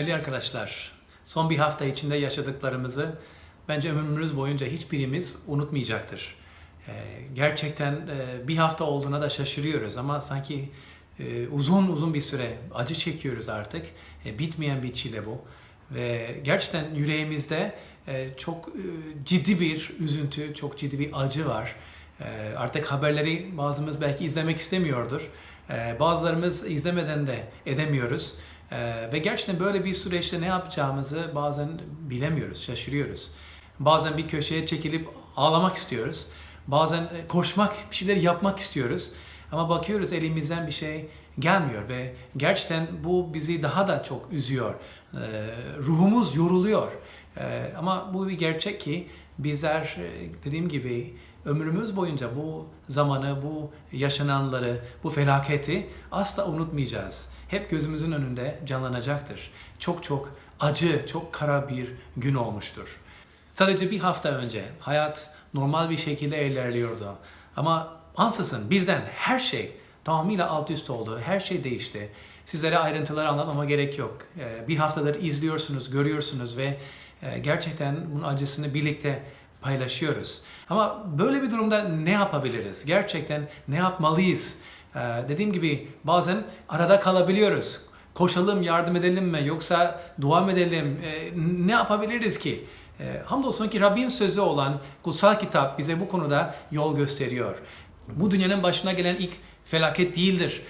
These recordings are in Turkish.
Değerli arkadaşlar, son bir hafta içinde yaşadıklarımızı bence ömrümüz boyunca hiçbirimiz unutmayacaktır. Ee, gerçekten e, bir hafta olduğuna da şaşırıyoruz ama sanki e, uzun uzun bir süre acı çekiyoruz artık. E, bitmeyen bir çile bu. Ve gerçekten yüreğimizde çok ciddi bir üzüntü, çok ciddi bir acı var. Artık haberleri bazımız belki izlemek istemiyordur. Bazılarımız izlemeden de edemiyoruz. Ee, ve gerçekten böyle bir süreçte ne yapacağımızı bazen bilemiyoruz, şaşırıyoruz. Bazen bir köşeye çekilip ağlamak istiyoruz. Bazen e, koşmak, bir şeyler yapmak istiyoruz. Ama bakıyoruz elimizden bir şey gelmiyor ve gerçekten bu bizi daha da çok üzüyor. Ee, ruhumuz yoruluyor. Ee, ama bu bir gerçek ki bizler e, dediğim gibi ömrümüz boyunca bu zamanı, bu yaşananları, bu felaketi asla unutmayacağız. Hep gözümüzün önünde canlanacaktır. Çok çok acı, çok kara bir gün olmuştur. Sadece bir hafta önce hayat normal bir şekilde ilerliyordu. Ama ansızın birden her şey tamamıyla alt üst oldu. Her şey değişti. Sizlere ayrıntıları anlatmama gerek yok. Ee, Bir haftadır izliyorsunuz, görüyorsunuz ve e, gerçekten bunun acısını birlikte paylaşıyoruz. Ama böyle bir durumda ne yapabiliriz? Gerçekten ne yapmalıyız? Ee, dediğim gibi bazen arada kalabiliyoruz. Koşalım, yardım edelim mi? Yoksa dua mı edelim? Ee, ne yapabiliriz ki? Ee, hamdolsun ki Rabbin sözü olan kutsal kitap bize bu konuda yol gösteriyor. Bu dünyanın başına gelen ilk felaket değildir.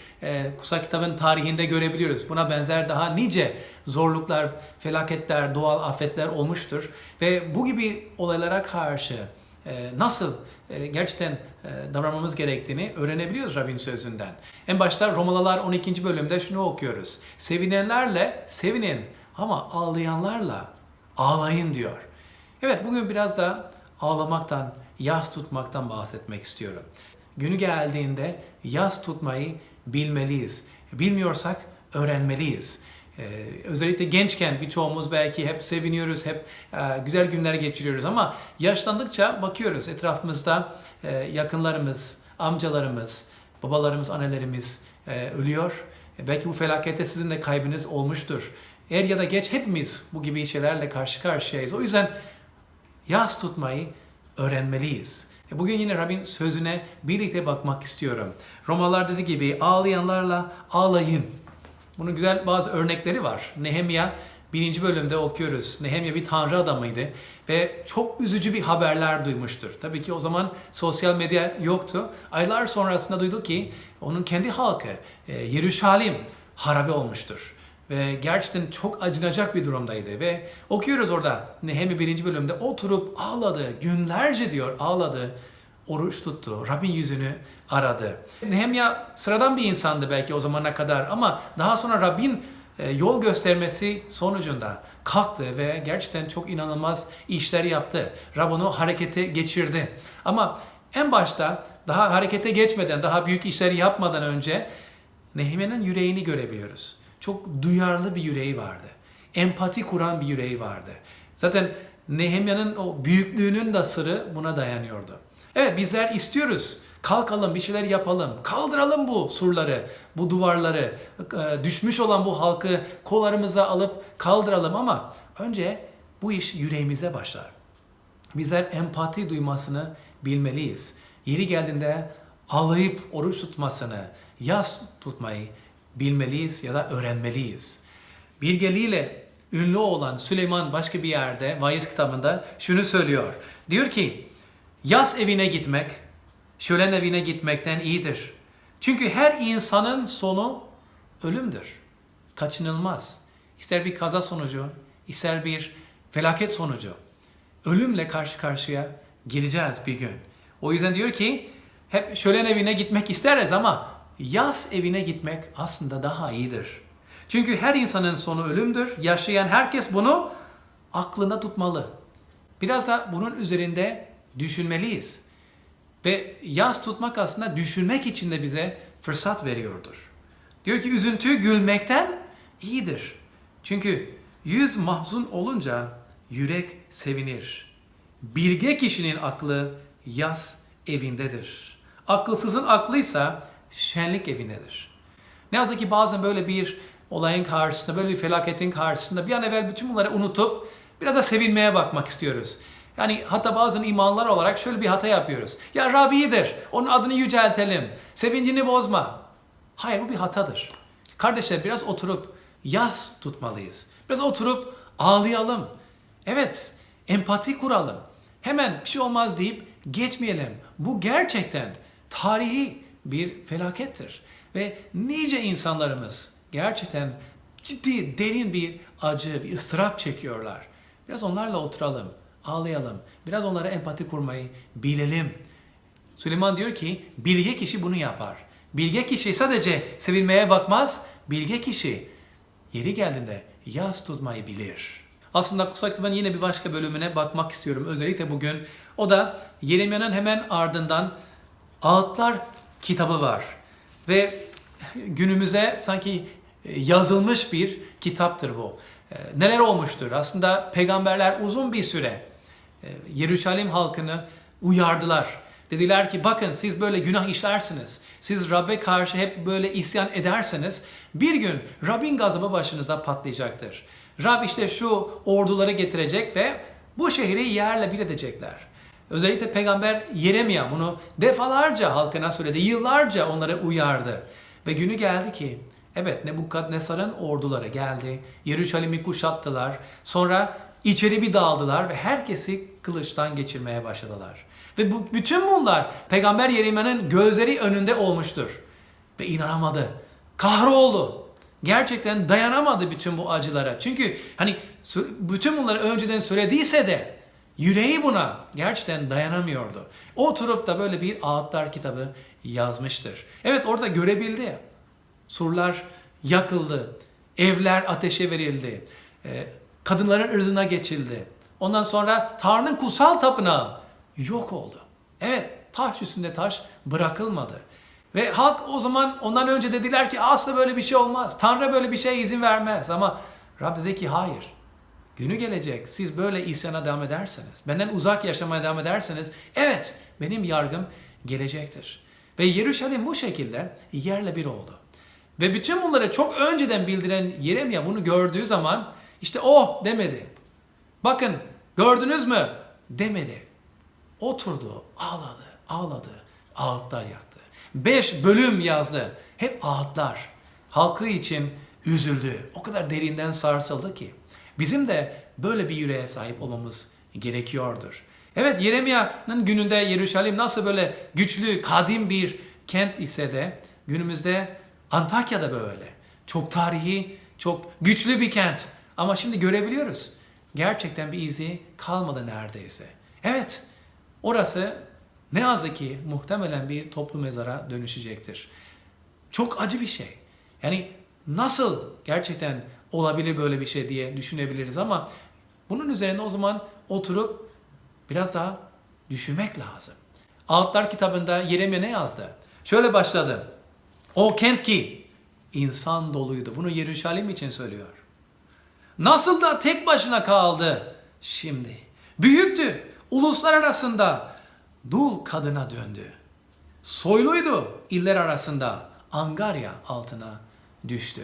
Kutsal kitabın tarihinde görebiliyoruz. Buna benzer daha nice zorluklar, felaketler, doğal afetler olmuştur. Ve bu gibi olaylara karşı e, nasıl e, gerçekten e, davranmamız gerektiğini öğrenebiliyoruz Rabbin sözünden. En başta Romalılar 12. bölümde şunu okuyoruz. Sevinenlerle sevinin ama ağlayanlarla ağlayın diyor. Evet bugün biraz da ağlamaktan, yas tutmaktan bahsetmek istiyorum. Günü geldiğinde yas tutmayı bilmeliyiz. Bilmiyorsak öğrenmeliyiz. Ee, özellikle gençken birçoğumuz belki hep seviniyoruz, hep e, güzel günler geçiriyoruz ama yaşlandıkça bakıyoruz etrafımızda e, yakınlarımız, amcalarımız, babalarımız, annelerimiz e, ölüyor. E, belki bu felakette sizin de kaybınız olmuştur. Er ya da geç hepimiz bu gibi şeylerle karşı karşıyayız. O yüzden yas tutmayı öğrenmeliyiz. E, Bugün yine Rabbin sözüne birlikte bakmak istiyorum. Romalar dediği gibi ağlayanlarla ağlayın. Bunun güzel bazı örnekleri var. Nehemya birinci bölümde okuyoruz. Nehemya bir tanrı adamıydı ve çok üzücü bir haberler duymuştur. Tabii ki o zaman sosyal medya yoktu. Aylar sonrasında duyduk ki onun kendi halkı e, Yeruşalim harabe olmuştur. Ve gerçekten çok acınacak bir durumdaydı. Ve okuyoruz orada Nehemya birinci bölümde oturup ağladı. Günlerce diyor ağladı. Oruç tuttu. Rabbin yüzünü aradı. Nehemya sıradan bir insandı belki o zamana kadar ama daha sonra Rabbin e, yol göstermesi sonucunda kalktı ve gerçekten çok inanılmaz işler yaptı. Rab onu harekete geçirdi. Ama en başta daha harekete geçmeden, daha büyük işleri yapmadan önce Nehemya'nın yüreğini görebiliyoruz. Çok duyarlı bir yüreği vardı. Empati kuran bir yüreği vardı. Zaten Nehemya'nın o büyüklüğünün de sırrı buna dayanıyordu. Evet bizler istiyoruz. Kalkalım bir şeyler yapalım. Kaldıralım bu surları, bu duvarları. e, Düşmüş olan bu halkı kollarımıza alıp kaldıralım ama önce bu iş yüreğimize başlar. Bizler empati duymasını bilmeliyiz. Yeri geldiğinde ağlayıp oruç tutmasını, yas tutmayı bilmeliyiz ya da öğrenmeliyiz. Bilgeliğiyle ünlü olan Süleyman başka bir yerde Vayiz kitabında şunu söylüyor. Diyor ki yas evine gitmek şölen evine gitmekten iyidir. Çünkü her insanın sonu ölümdür. Kaçınılmaz. İster bir kaza sonucu, ister bir felaket sonucu. Ölümle karşı karşıya geleceğiz bir gün. O yüzden diyor ki hep şölen evine gitmek isteriz ama yas evine gitmek aslında daha iyidir. Çünkü her insanın sonu ölümdür. Yaşayan herkes bunu aklında tutmalı. Biraz da bunun üzerinde düşünmeliyiz. Ve yas tutmak aslında düşünmek için de bize fırsat veriyordur. Diyor ki üzüntü gülmekten iyidir. Çünkü yüz mahzun olunca yürek sevinir. Bilge kişinin aklı yas evindedir. Akılsızın aklıysa şenlik evindedir. Ne yazık ki bazen böyle bir olayın karşısında, böyle bir felaketin karşısında bir an evvel bütün bunları unutup biraz da sevinmeye bakmak istiyoruz. Yani hatta bazı imanlar olarak şöyle bir hata yapıyoruz. Ya Rab iyidir, onun adını yüceltelim, sevincini bozma. Hayır bu bir hatadır. Kardeşler biraz oturup yas tutmalıyız. Biraz oturup ağlayalım. Evet, empati kuralım. Hemen bir şey olmaz deyip geçmeyelim. Bu gerçekten tarihi bir felakettir. Ve nice insanlarımız gerçekten ciddi, derin bir acı, bir ıstırap çekiyorlar. Biraz onlarla oturalım, ağlayalım. Biraz onlara empati kurmayı bilelim. Süleyman diyor ki bilge kişi bunu yapar. Bilge kişi sadece sevilmeye bakmaz, bilge kişi yeri geldiğinde yas tutmayı bilir. Aslında Kutsal Kitabın yine bir başka bölümüne bakmak istiyorum özellikle bugün. O da Yeremya'nın hemen ardından Ağıtlar kitabı var. Ve günümüze sanki e, yazılmış bir kitaptır bu. E, Neler olmuştur? Aslında peygamberler uzun bir süre e, Yeruşalim halkını uyardılar. Dediler ki bakın siz böyle günah işlersiniz. Siz Rab'be karşı hep böyle isyan ederseniz bir gün Rab'in gazabı başınıza patlayacaktır. Rab işte şu orduları getirecek ve bu şehri yerle bir edecekler. Özellikle peygamber Yeremya bunu defalarca halkına söyledi. Yıllarca onları uyardı. Ve günü geldi ki evet Nebukadnesar'ın orduları geldi. Yeruşalim'i kuşattılar. Sonra içeri bir daldılar ve herkesi kılıçtan geçirmeye başladılar. Ve bu, bütün bunlar peygamber Yeremya'nın gözleri önünde olmuştur. Ve inanamadı. Kahroldu. Gerçekten dayanamadı bütün bu acılara. Çünkü hani bütün bunları önceden söylediyse de yüreği buna gerçekten dayanamıyordu. Oturup da böyle bir ağıtlar kitabı yazmıştır. Evet orada görebildi. Surlar yakıldı. Evler ateşe verildi. e, Kadınların ırzına geçildi. Ondan sonra Tanrı'nın kutsal tapınağı yok oldu. Evet taş üstünde taş bırakılmadı. Ve halk o zaman ondan önce dediler ki asla böyle bir şey olmaz. Tanrı böyle bir şeye izin vermez. Ama Rab dedi ki hayır. Günü gelecek siz böyle isyana devam ederseniz, benden uzak yaşamaya devam ederseniz evet benim yargım gelecektir. Ve Yeruşalim bu şekilde yerle bir oldu. Ve bütün bunları çok önceden bildiren Yeremya bunu gördüğü zaman işte oh demedi. Bakın gördünüz mü demedi. Oturdu, ağladı, ağladı, ağıtlar yaktı. Beş bölüm yazdı. Hep ağıtlar. Halkı için üzüldü. O kadar derinden sarsıldı ki. Bizim de böyle bir yüreğe sahip olmamız gerekiyordur. Evet Yeremya'nın gününde Yeruşalim nasıl böyle güçlü, kadim bir kent ise de günümüzde Antakya'da böyle. Çok tarihi, çok güçlü bir kent. Ama şimdi görebiliyoruz. Gerçekten bir izi kalmadı neredeyse. Evet, orası ne yazık ki muhtemelen bir toplu mezara dönüşecektir. Çok acı bir şey. Yani nasıl gerçekten olabilir böyle bir şey diye düşünebiliriz ama bunun üzerine o zaman oturup biraz daha düşünmek lazım. Ağıtlar kitabında Yeremye ne yazdı? Şöyle başladı. O kent ki insan doluydu. Bunu Yeruşalim için söylüyor. Nasıl da tek başına kaldı şimdi. Büyüktü. Uluslar arasında dul kadına döndü. Soyluydu iller arasında angarya altına düştü.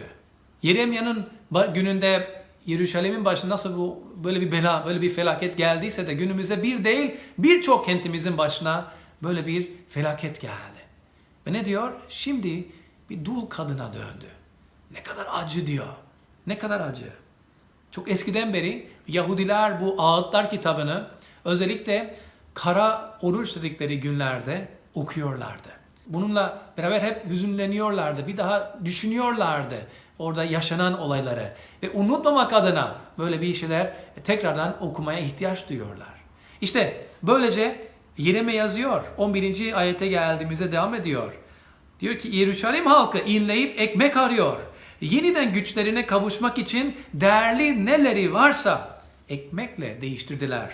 Yeremya'nın gününde Yeruşalim'in başına nasıl bu böyle bir bela, böyle bir felaket geldiyse de günümüzde bir değil birçok kentimizin başına böyle bir felaket geldi. Ve ne diyor? Şimdi bir dul kadına döndü. Ne kadar acı diyor. Ne kadar acı. Çok eskiden beri Yahudiler bu ağıtlar kitabını özellikle kara oruç dedikleri günlerde okuyorlardı. Bununla beraber hep hüzünleniyorlardı. Bir daha düşünüyorlardı orada yaşanan olayları. Ve unutmamak adına böyle bir şeyler tekrardan okumaya ihtiyaç duyuyorlar. İşte böylece Yereme yazıyor. 11. ayete geldiğimizde devam ediyor. Diyor ki Yeruşalim halkı inleyip ekmek arıyor. Yeniden güçlerine kavuşmak için değerli neleri varsa ekmekle değiştirdiler.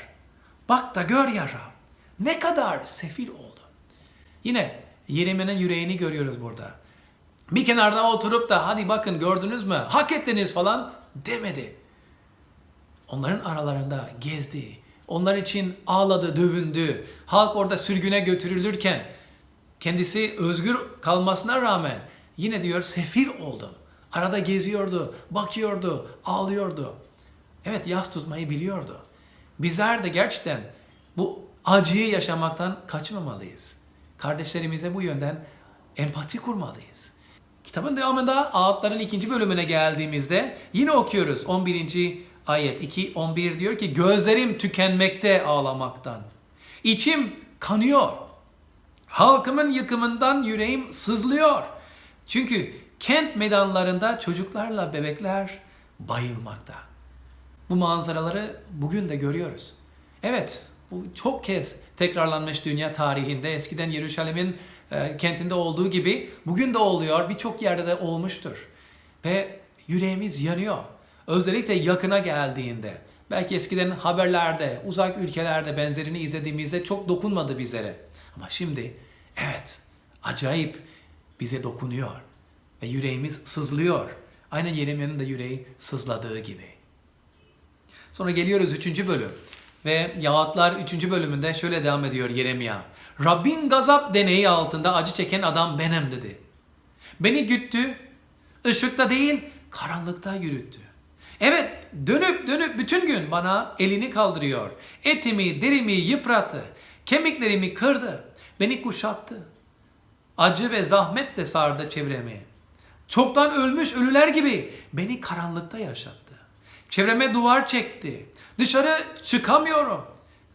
Bak da gör ya Rab. Ne kadar sefil oldu. Yine Yeremye'nin yüreğini görüyoruz burada. Bir kenarda oturup da hadi bakın gördünüz mü hak ettiniz falan demedi. Onların aralarında gezdi. Onlar için ağladı, dövündü. Halk orada sürgüne götürülürken kendisi özgür kalmasına rağmen yine diyor sefil oldum. Arada geziyordu, bakıyordu, ağlıyordu. Evet yas tutmayı biliyordu. Bizler de gerçekten bu acıyı yaşamaktan kaçmamalıyız. Kardeşlerimize bu yönden empati kurmalıyız. Kitabın devamında Ağıtların ikinci bölümüne geldiğimizde yine okuyoruz 11. ayet 2 11 diyor ki gözlerim tükenmekte ağlamaktan. İçim kanıyor. Halkımın yıkımından yüreğim sızlıyor. Çünkü kent meydanlarında çocuklarla bebekler bayılmakta. Bu manzaraları bugün de görüyoruz. Evet, bu çok kez tekrarlanmış dünya tarihinde. Eskiden Yeruşalim'in kentinde olduğu gibi bugün de oluyor. Birçok yerde de olmuştur. Ve yüreğimiz yanıyor. Özellikle yakına geldiğinde. Belki eskiden haberlerde, uzak ülkelerde benzerini izlediğimizde çok dokunmadı bizlere. Ama şimdi evet acayip bize dokunuyor. Ve yüreğimiz sızlıyor. Aynen Yeremya'nın da yüreği sızladığı gibi. Sonra geliyoruz 3. bölüm. Ve Yahatlar 3. bölümünde şöyle devam ediyor Yeremya. Rabbin gazap deneyi altında acı çeken adam benim dedi. Beni güttü, ışıkta değil karanlıkta yürüttü. Evet dönüp dönüp bütün gün bana elini kaldırıyor. Etimi, derimi yıprattı. Kemiklerimi kırdı. Beni kuşattı. Acı ve zahmetle sardı çevremi. Çoktan ölmüş ölüler gibi beni karanlıkta yaşattı. Çevreme duvar çekti. Dışarı çıkamıyorum.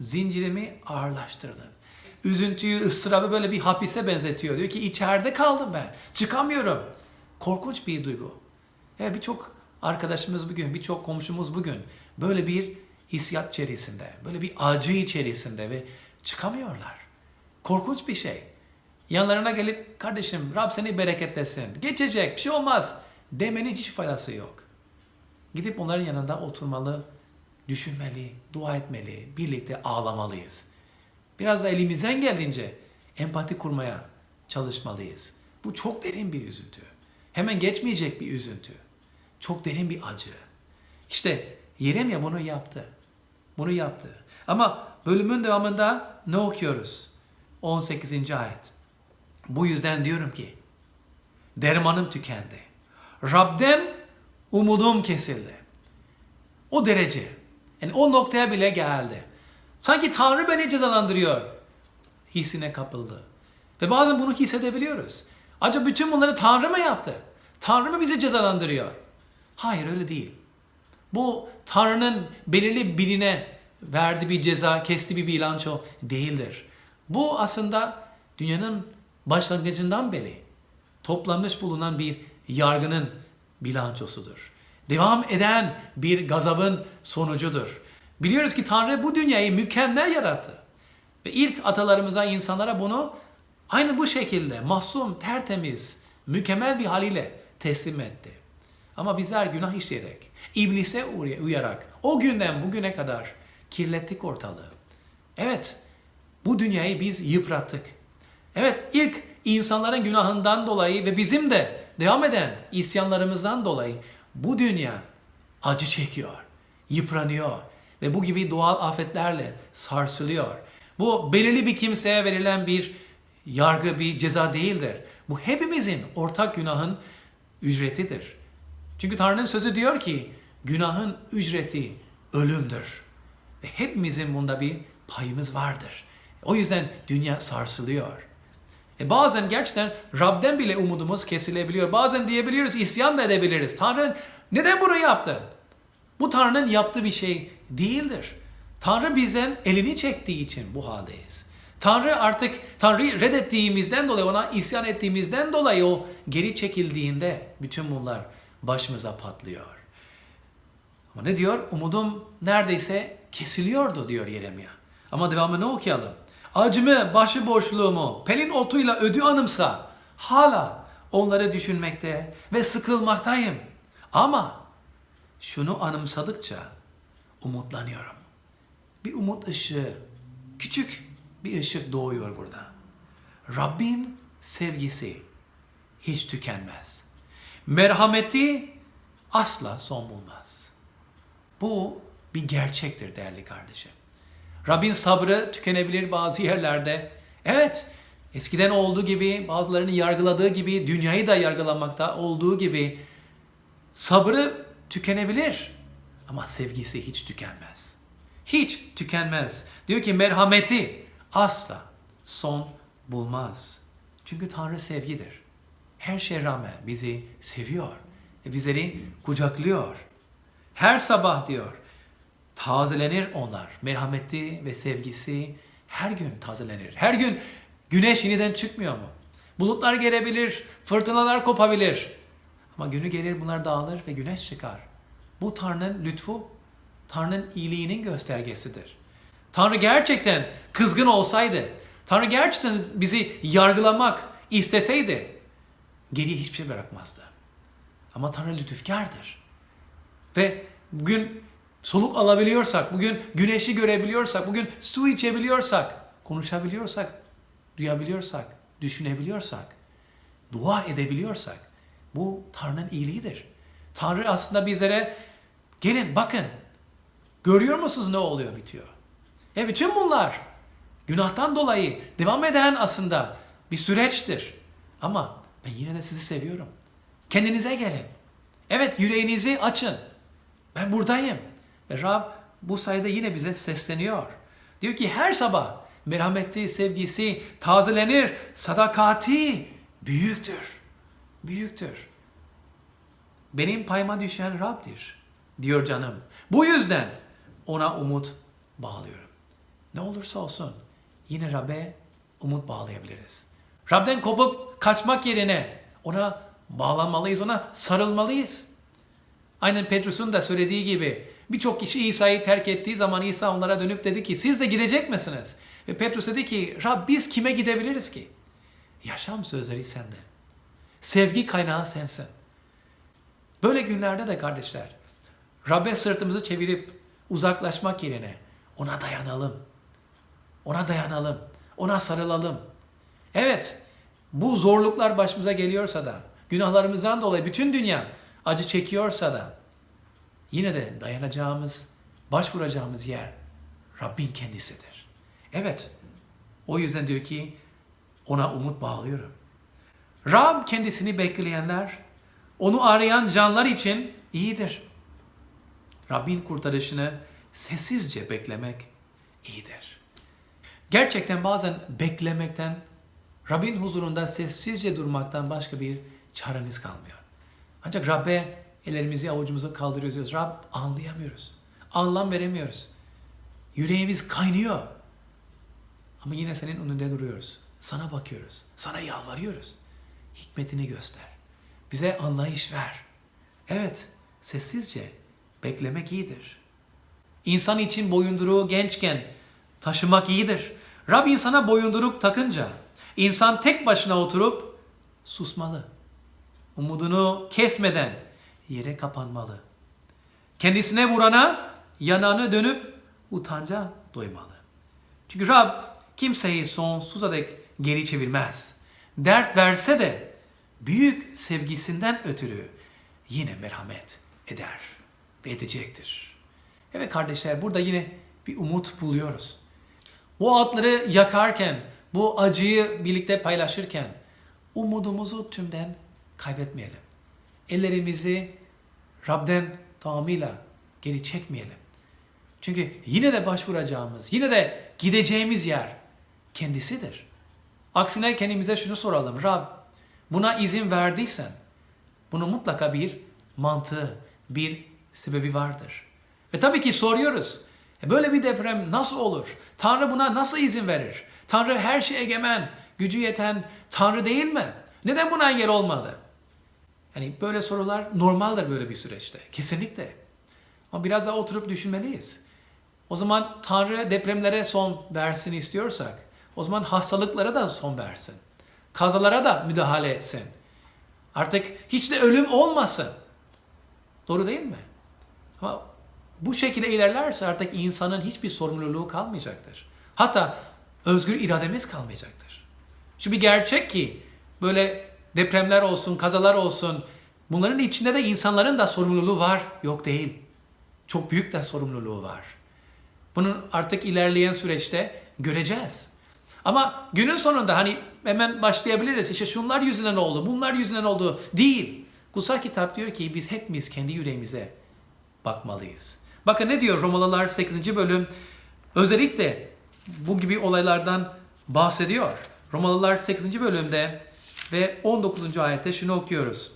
Zincirimi ağırlaştırdı. Üzüntüyü, ıstırabı böyle bir hapise benzetiyor. Diyor ki içeride kaldım ben. Çıkamıyorum. Korkunç bir duygu. Evet birçok arkadaşımız bugün, birçok komşumuz bugün böyle bir hissiyat içerisinde, böyle bir acı içerisinde ve çıkamıyorlar. Korkunç bir şey. Yanlarına gelip kardeşim Rab seni bereketlesin. Geçecek bir şey olmaz demenin hiç faydası yok. Gidip onların yanında oturmalı, düşünmeli, dua etmeli, birlikte ağlamalıyız. Biraz da elimizden geldiğince empati kurmaya çalışmalıyız. Bu çok derin bir üzüntü. Hemen geçmeyecek bir üzüntü. Çok derin bir acı. İşte Yeremya bunu yaptı. Bunu yaptı. Ama bölümün devamında ne okuyoruz? 18. ayet. Bu yüzden diyorum ki dermanım tükendi. Rab'den umudum kesildi. O derece. Yani o noktaya bile geldi. Sanki Tanrı beni cezalandırıyor. Hissine kapıldı. Ve bazen bunu hissedebiliyoruz. Acaba bütün bunları Tanrı mı yaptı? Tanrı mı bizi cezalandırıyor? Hayır öyle değil. Bu Tanrı'nın belirli birine verdiği bir ceza, kesti bir bilanço değildir. Bu aslında dünyanın başlangıcından beri toplanmış bulunan bir yargının bilançosudur. Devam eden bir gazabın sonucudur. Biliyoruz ki Tanrı bu dünyayı mükemmel yarattı. Ve ilk atalarımıza, insanlara bunu aynı bu şekilde mahzum, tertemiz, mükemmel bir haliyle teslim etti. Ama bizler günah işleyerek, iblise uyarak o günden bugüne kadar kirlettik ortalığı. Evet, bu dünyayı biz yıprattık. Evet, ilk insanların günahından dolayı ve bizim de devam eden isyanlarımızdan dolayı bu dünya acı çekiyor, yıpranıyor ve bu gibi doğal afetlerle sarsılıyor. Bu belirli bir kimseye verilen bir yargı, bir ceza değildir. Bu hepimizin ortak günahın ücretidir. Çünkü Tanrı'nın sözü diyor ki günahın ücreti ölümdür. Ve hepimizin bunda bir payımız vardır. O yüzden dünya sarsılıyor. E bazen gerçekten Rab'den bile umudumuz kesilebiliyor. Bazen diyebiliyoruz, isyan da edebiliriz. Tanrı neden bunu yaptı? Bu Tanrı'nın yaptığı bir şey değildir. Tanrı bizden elini çektiği için bu haldeyiz. Tanrı artık Tanrı'yı reddettiğimizden dolayı, ona isyan ettiğimizden dolayı o geri çekildiğinde bütün bunlar başımıza patlıyor. Ama ne diyor? Umudum neredeyse kesiliyordu diyor Yeremya. Ama devamını okuyalım. Acımı, başıboşluğumu, pelin otuyla ödü anımsa hala onları düşünmekte ve sıkılmaktayım. Ama şunu anımsadıkça umutlanıyorum. Bir umut ışığı, küçük bir ışık doğuyor burada. Rabbin sevgisi hiç tükenmez. Merhameti asla son bulmaz. Bu bir gerçektir değerli kardeşim. Rabbin sabrı tükenebilir bazı yerlerde. Evet, eskiden olduğu gibi, bazılarını yargıladığı gibi, dünyayı da yargılamakta olduğu gibi Sabrı tükenebilir ama sevgisi hiç tükenmez. Hiç tükenmez. Diyor ki merhameti asla son bulmaz. Çünkü Tanrı sevgidir. Her şeye rağmen bizi seviyor bizleri kucaklıyor. Her sabah diyor tazelenir onlar. Merhameti ve sevgisi her gün tazelenir. Her gün güneş yeniden çıkmıyor mu? Bulutlar gelebilir, fırtınalar kopabilir. Ama günü gelir bunlar dağılır ve güneş çıkar. Bu Tanrı'nın lütfu, Tanrı'nın iyiliğinin göstergesidir. Tanrı gerçekten kızgın olsaydı, Tanrı gerçekten bizi yargılamak isteseydi, geriye hiçbir şey bırakmazdı. Ama Tanrı lütufkardır. Ve bugün soluk alabiliyorsak, bugün güneşi görebiliyorsak, bugün su içebiliyorsak, konuşabiliyorsak, duyabiliyorsak, düşünebiliyorsak, dua edebiliyorsak, bu Tanrı'nın iyiliğidir. Tanrı aslında bizlere gelin bakın, görüyor musunuz ne oluyor bitiyor? E bütün bunlar günahtan dolayı devam eden aslında bir süreçtir. Ama ben yine de sizi seviyorum. Kendinize gelin. Evet yüreğinizi açın. Ben buradayım. Ve Rab bu sayede yine bize sesleniyor. Diyor ki her sabah merhameti, sevgisi tazelenir, sadakati büyüktür. Büyüktür. Benim payıma düşen Rab'dir diyor canım. Bu yüzden ona umut bağlıyorum. Ne olursa olsun yine Rab'be umut bağlayabiliriz. Rab'den kopup kaçmak yerine ona bağlanmalıyız, ona sarılmalıyız. Aynen Petrus'un da söylediği gibi birçok kişi İsa'yı terk ettiği zaman İsa onlara dönüp dedi ki siz de gidecek misiniz? Ve Petrus dedi ki Rab biz kime gidebiliriz ki? Yaşam sözleri sende. Sevgi kaynağı sensin. Böyle günlerde de kardeşler Rab'be sırtımızı çevirip uzaklaşmak yerine ona dayanalım. Ona dayanalım. Ona sarılalım. Evet bu zorluklar başımıza geliyorsa da günahlarımızdan dolayı bütün dünya acı çekiyorsa da yine de dayanacağımız, başvuracağımız yer Rabbin kendisidir. Evet, o yüzden diyor ki ona umut bağlıyorum. Rab kendisini bekleyenler, onu arayan canlar için iyidir. Rabbin kurtarışını sessizce beklemek iyidir. Gerçekten bazen beklemekten, Rabbin huzurunda sessizce durmaktan başka bir çaremiz kalmıyor. Ancak Rabbe ellerimizi avucumuzu kaldırıyoruz. Rab anlayamıyoruz. Anlam veremiyoruz. Yüreğimiz kaynıyor. Ama yine senin önünde duruyoruz. Sana bakıyoruz. Sana yalvarıyoruz. Hikmetini göster. Bize anlayış ver. Evet, sessizce beklemek iyidir. İnsan için boyunduruğu gençken taşımak iyidir. Rab insana boyunduruk takınca insan tek başına oturup susmalı umudunu kesmeden yere kapanmalı. Kendisine vurana yanağını dönüp utanca doymalı. Çünkü Rab kimseyi sonsuza dek geri çevirmez. Dert verse de büyük sevgisinden ötürü yine merhamet eder edecektir. Evet kardeşler burada yine bir umut buluyoruz. Bu atları yakarken, bu acıyı birlikte paylaşırken umudumuzu tümden kaybetmeyelim. Ellerimizi Rab'den tamamıyla geri çekmeyelim. Çünkü yine de başvuracağımız, yine de gideceğimiz yer kendisidir. Aksine kendimize şunu soralım. Rab buna izin verdiysen bunun mutlaka bir mantığı, bir sebebi vardır. Ve tabii ki soruyoruz. E böyle bir deprem nasıl olur? Tanrı buna nasıl izin verir? Tanrı her şeye egemen, gücü yeten Tanrı değil mi? Neden buna engel olmadı? Yani böyle sorular normaldir böyle bir süreçte. Kesinlikle. Ama biraz daha oturup düşünmeliyiz. O zaman Tanrı depremlere son versin istiyorsak, o zaman hastalıklara da son versin. Kazalara da müdahale etsin. Artık hiç de ölüm olmasın. Doğru değil mi? Ama bu şekilde ilerlerse artık insanın hiçbir sorumluluğu kalmayacaktır. Hatta özgür irademiz kalmayacaktır. Şu bir gerçek ki böyle depremler olsun, kazalar olsun bunların içinde de insanların da sorumluluğu var. Yok değil. Çok büyük de sorumluluğu var. Bunun artık ilerleyen süreçte göreceğiz. Ama günün sonunda hani hemen başlayabiliriz. İşte şunlar yüzünden oldu, bunlar yüzünden oldu. Değil. Kutsal kitap diyor ki biz hepimiz kendi yüreğimize bakmalıyız. Bakın ne diyor Romalılar 8. bölüm özellikle bu gibi olaylardan bahsediyor. Romalılar 8. bölümde ve 19. ayette şunu okuyoruz.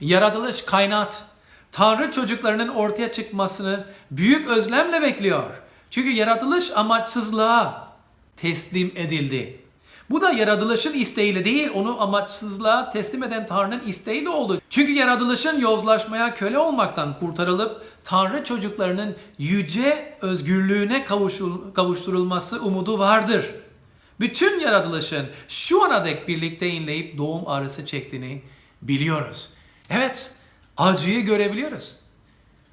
Yaratılış, kainat, Tanrı çocuklarının ortaya çıkmasını büyük özlemle bekliyor. Çünkü yaratılış amaçsızlığa teslim edildi. Bu da yaratılışın isteğiyle değil, onu amaçsızlığa teslim eden Tanrı'nın isteğiyle oldu. Çünkü yaratılışın yozlaşmaya köle olmaktan kurtarılıp Tanrı çocuklarının yüce özgürlüğüne kavuşul- kavuşturulması umudu vardır. Bütün yaratılışın şu ana dek birlikte inleyip doğum ağrısı çektiğini biliyoruz. Evet, acıyı görebiliyoruz.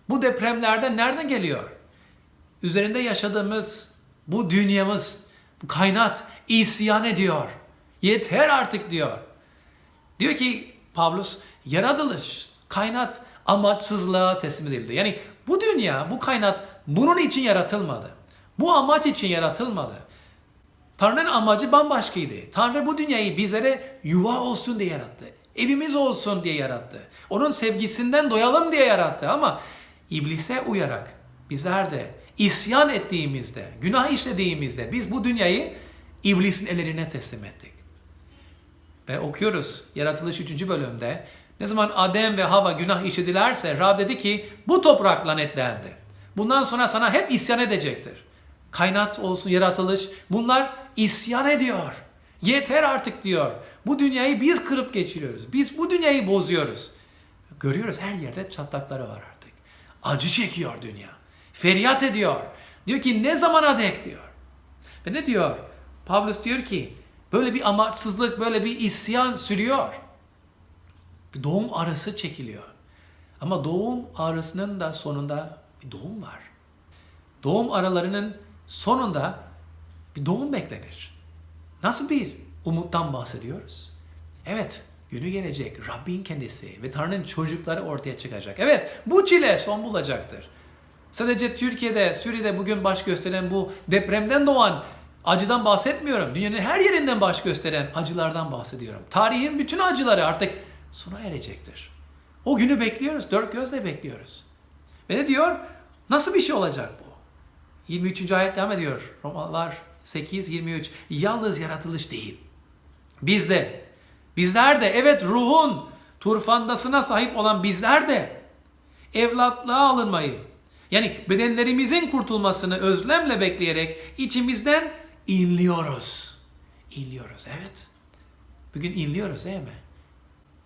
Bu depremlerden nereden geliyor? Üzerinde yaşadığımız bu dünyamız, bu kainat isyan ediyor. Yeter artık diyor. Diyor ki Pavlus, yaratılış, kainat amaçsızlığa teslim edildi. Yani bu dünya, bu kainat bunun için yaratılmadı. Bu amaç için yaratılmadı. Tanrı'nın amacı bambaşkaydı. Tanrı bu dünyayı bizlere yuva olsun diye yarattı. Evimiz olsun diye yarattı. Onun sevgisinden doyalım diye yarattı ama iblise uyarak bizler de isyan ettiğimizde, günah işlediğimizde biz bu dünyayı iblisin ellerine teslim ettik. Ve okuyoruz yaratılış 3. bölümde ne zaman Adem ve Hava günah işledilerse Rab dedi ki bu toprak lanetlendi. Bundan sonra sana hep isyan edecektir. Kaynat olsun yaratılış bunlar isyan ediyor. Yeter artık diyor. Bu dünyayı biz kırıp geçiriyoruz. Biz bu dünyayı bozuyoruz. Görüyoruz her yerde çatlakları var artık. Acı çekiyor dünya. Feryat ediyor. Diyor ki ne zamana dek diyor. Ve ne diyor? Pavlus diyor ki böyle bir amaçsızlık, böyle bir isyan sürüyor. Doğum arası çekiliyor. Ama doğum arasının da sonunda bir doğum var. Doğum aralarının sonunda bir doğum beklenir. Nasıl bir umuttan bahsediyoruz? Evet, günü gelecek. Rabbin kendisi ve Tanrı'nın çocukları ortaya çıkacak. Evet, bu çile son bulacaktır. Sadece Türkiye'de, Suriye'de bugün baş gösteren bu depremden doğan acıdan bahsetmiyorum. Dünyanın her yerinden baş gösteren acılardan bahsediyorum. Tarihin bütün acıları artık sona erecektir. O günü bekliyoruz, dört gözle bekliyoruz. Ve ne diyor? Nasıl bir şey olacak bu? 23. ayet devam ediyor. Romalar 8, 23. Yalnız yaratılış değil. Biz de, bizler de evet ruhun turfandasına sahip olan bizler de evlatlığa alınmayı, yani bedenlerimizin kurtulmasını özlemle bekleyerek içimizden inliyoruz. İnliyoruz evet. Bugün inliyoruz değil mi?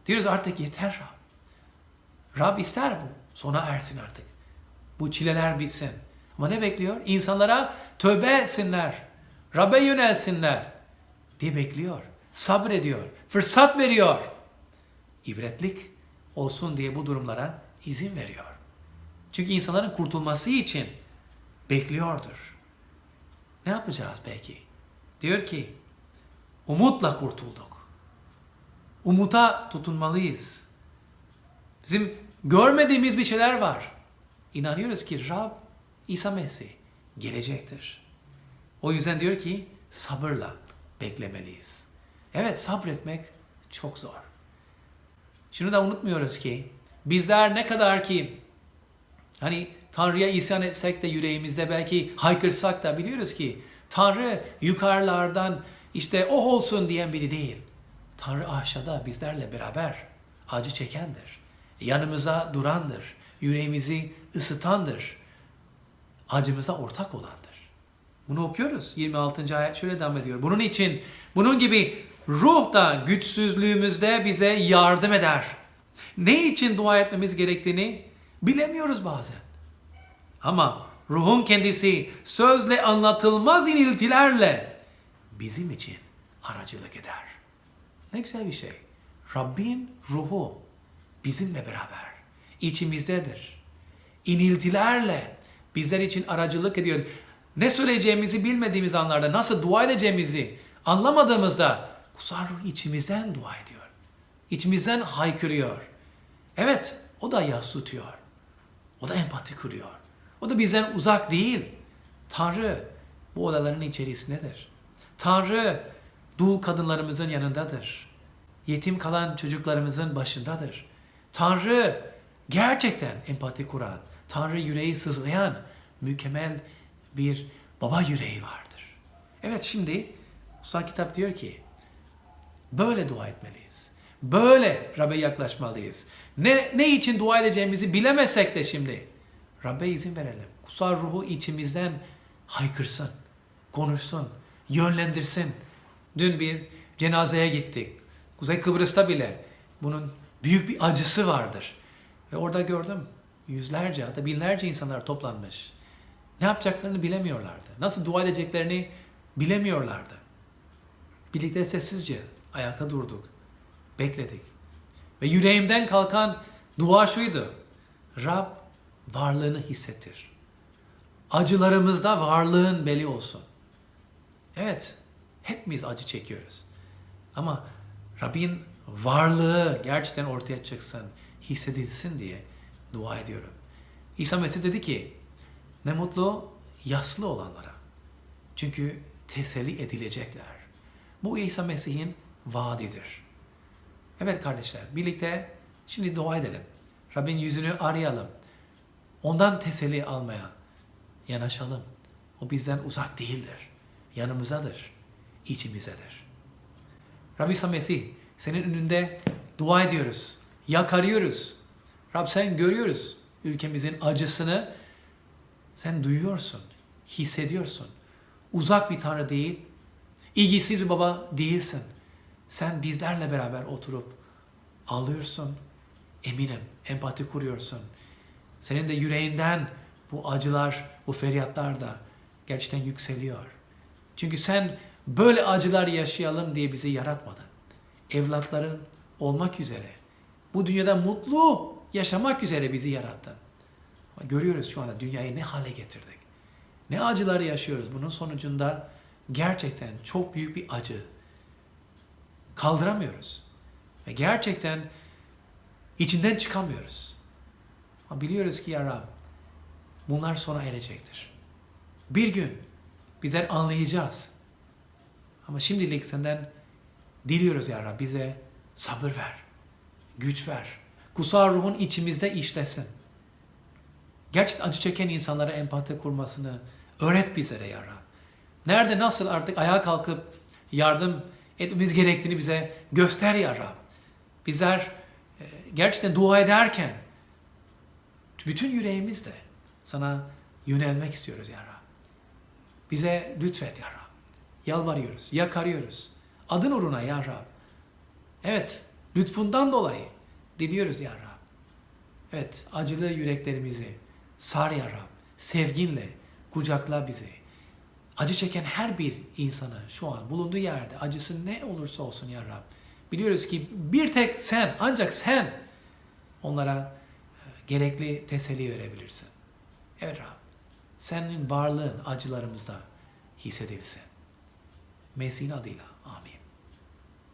Diyoruz artık yeter Rab. Rab ister bu. Sona ersin artık. Bu çileler bitsin. Ama ne bekliyor? İnsanlara tövbe etsinler. Rab'be yönelsinler diye bekliyor. Sabrediyor. Fırsat veriyor. İbretlik olsun diye bu durumlara izin veriyor. Çünkü insanların kurtulması için bekliyordur. Ne yapacağız peki? Diyor ki umutla kurtulduk. Umuta tutunmalıyız. Bizim görmediğimiz bir şeyler var. İnanıyoruz ki Rab İsa Mesih gelecektir. O yüzden diyor ki sabırla beklemeliyiz. Evet sabretmek çok zor. Şunu da unutmuyoruz ki bizler ne kadar ki hani Tanrı'ya isyan etsek de yüreğimizde belki haykırsak da biliyoruz ki Tanrı yukarılardan işte o olsun diyen biri değil. Tanrı aşağıda bizlerle beraber acı çekendir. Yanımıza durandır. Yüreğimizi ısıtandır. Acımıza ortak olandır. Bunu okuyoruz. 26. ayet şöyle devam ediyor. Bunun için bunun gibi ruh da güçsüzlüğümüzde bize yardım eder. Ne için dua etmemiz gerektiğini bilemiyoruz bazen. Ama ruhun kendisi sözle anlatılmaz iniltilerle bizim için aracılık eder. Ne güzel bir şey. Rabbin ruhu bizimle beraber içimizdedir. İniltilerle bizler için aracılık ediyor. Ne söyleyeceğimizi bilmediğimiz anlarda nasıl dua edeceğimizi anlamadığımızda kutsal ruh içimizden dua ediyor. İçimizden haykırıyor. Evet o da yas tutuyor. O da empati kuruyor. O da bizden uzak değil. Tanrı bu odaların içerisindedir. Tanrı dul kadınlarımızın yanındadır. Yetim kalan çocuklarımızın başındadır. Tanrı gerçekten empati kuran, Tanrı yüreği sızlayan mükemmel bir baba yüreği vardır. Evet şimdi kutsal kitap diyor ki böyle dua etmeliyiz. Böyle Rab'be yaklaşmalıyız. Ne, ne için dua edeceğimizi bilemesek de şimdi Rab'be izin verelim. Kutsal ruhu içimizden haykırsın, konuşsun, yönlendirsin. Dün bir cenazeye gittik. Kuzey Kıbrıs'ta bile bunun büyük bir acısı vardır. Ve orada gördüm yüzlerce hatta binlerce insanlar toplanmış. Ne yapacaklarını bilemiyorlardı. Nasıl dua edeceklerini bilemiyorlardı. Birlikte sessizce ayakta durduk. Bekledik. Ve yüreğimden kalkan dua şuydu. Rab varlığını hissettir. Acılarımızda varlığın belli olsun. Evet, hepimiz acı çekiyoruz. Ama Rabbin varlığı gerçekten ortaya çıksın, hissedilsin diye dua ediyorum. İsa Mesih dedi ki, ne mutlu yaslı olanlara. Çünkü teselli edilecekler. Bu İsa Mesih'in vaadidir. Evet kardeşler, birlikte şimdi dua edelim. Rabbin yüzünü arayalım. Ondan teselli almaya yanaşalım. O bizden uzak değildir. Yanımızdadır. içimizdedir. Rabbi Mesih, senin önünde dua ediyoruz. Yakarıyoruz. Rab sen görüyoruz ülkemizin acısını. Sen duyuyorsun, hissediyorsun. Uzak bir Tanrı değil, ilgisiz bir baba değilsin. Sen bizlerle beraber oturup ağlıyorsun. Eminim empati kuruyorsun. Senin de yüreğinden bu acılar, bu feryatlar da gerçekten yükseliyor. Çünkü sen böyle acılar yaşayalım diye bizi yaratmadın. Evlatların olmak üzere, bu dünyada mutlu yaşamak üzere bizi yarattın. Görüyoruz şu anda dünyayı ne hale getirdik. Ne acılar yaşıyoruz. Bunun sonucunda gerçekten çok büyük bir acı. Kaldıramıyoruz. Ve gerçekten içinden çıkamıyoruz. Ama biliyoruz ki ya Rab, bunlar sona erecektir. Bir gün bizler anlayacağız. Ama şimdilik senden diliyoruz ya Rab bize sabır ver, güç ver. Kutsal ruhun içimizde işlesin. Gerçekten acı çeken insanlara empati kurmasını öğret bizlere ya Rab. Nerede nasıl artık ayağa kalkıp yardım etmemiz gerektiğini bize göster ya Rab. Bizler e, gerçekten dua ederken bütün yüreğimizle sana yönelmek istiyoruz ya Rab. Bize lütfet ya Rab. Yalvarıyoruz, yakarıyoruz. Adın uğruna ya Rab. Evet, lütfundan dolayı diliyoruz ya Rab. Evet, acılı yüreklerimizi sar ya Rab. Sevginle kucakla bizi. Acı çeken her bir insanı şu an bulunduğu yerde acısı ne olursa olsun ya Rab. Biliyoruz ki bir tek sen, ancak sen onlara gerekli teselli verebilirsin. Evet Rab, senin varlığın acılarımızda hissedilsin. Mesih'in adıyla.